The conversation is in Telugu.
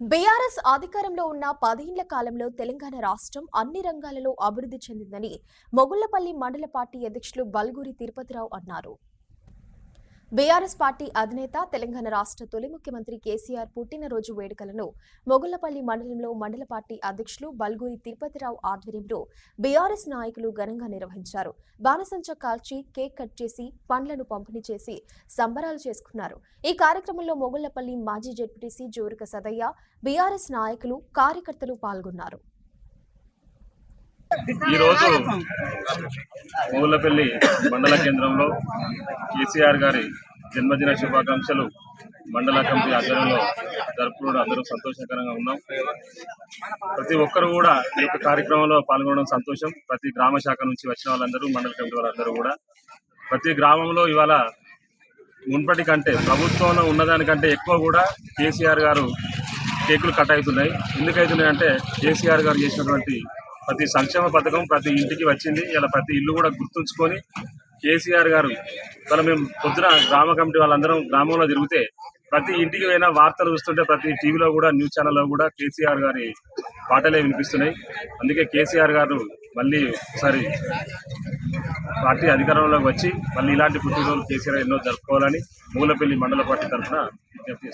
బీఆర్ఎస్ అధికారంలో ఉన్న పదేళ్ళ కాలంలో తెలంగాణ రాష్ట్రం అన్ని రంగాలలో అభివృద్ధి చెందిందని మొగుళ్ళపల్లి మండల పార్టీ అధ్యక్షులు బల్గూరి తిరుపతిరావు అన్నారు. బీఆర్ఎస్ పార్టీ అధినేత తెలంగాణ రాష్ట్ర తొలి ముఖ్యమంత్రి కేసీఆర్ పుట్టినరోజు వేడుకలను మొగుళ్ళపల్లి మండలంలో మండల పార్టీ అధ్యక్షులు బల్గూరి తిరుపతిరావు ఆధ్వర్యంలో బీఆర్ఎస్ నాయకులు ఘనంగా నిర్వహించారు. బాణసంచ కాల్చి కేక్ కట్ చేసి పండ్లను పంపిణీ చేసి సంబరాలు చేసుకున్నారు. ఈ కార్యక్రమంలో మొగుళ్ళపల్లి మాజీ జడ్పీటీసీ జోరిక సదయ్య బీఆర్ఎస్ నాయకులు కార్యకర్తలు పాల్గొన్నారు. ఈరోజు మూలపల్లి మండల కేంద్రంలో కేసీఆర్ గారి జన్మదిన శుభాకాంక్షలు మండల కమిటీ ఆధ్వర్యంలో జరుపుకోవడం అందరూ సంతోషకరంగా ఉన్నాం. ప్రతి ఒక్కరు కూడా ఈ యొక్క కార్యక్రమంలో పాల్గొనడం సంతోషం. ప్రతి గ్రామ శాఖ నుంచి వచ్చిన వాళ్ళందరూ మండల కమిటీ వాళ్ళందరూ కూడా. ప్రతి గ్రామంలో ఇవాళ మున్పటి కంటే ప్రభుత్వంలో ఉన్నదానికంటే ఎక్కువ కూడా కేసీఆర్ గారు కేకులు కట్ అవుతున్నాయి. ఎందుకు అవుతున్నాయి అంటే కేసీఆర్ గారు చేసినటువంటి ప్రతి సంక్షేమ పథకం ప్రతి ఇంటికి వచ్చింది. ఇలా ప్రతి ఇల్లు కూడా గుర్తుంచుకొని కేసీఆర్ గారు ఇలా మేము పొద్దున గ్రామ కమిటీ వాళ్ళందరం గ్రామంలో తిరిగితే ప్రతి ఇంటికి పోయినా వార్తలు చూస్తుంటే ప్రతి టీవీలో కూడా న్యూస్ ఛానల్లో కూడా కేసీఆర్ గారి పాటలే వినిపిస్తున్నాయి. అందుకే కేసీఆర్ గారు మళ్ళీ ఒకసారి పార్టీ అధికారంలోకి వచ్చి మళ్ళీ ఇలాంటి పుట్టినరోజులు కేసీఆర్ ఎన్నో జరుపుకోవాలని మూలపల్లి మండల పార్టీ తరఫున విజ్ఞప్తి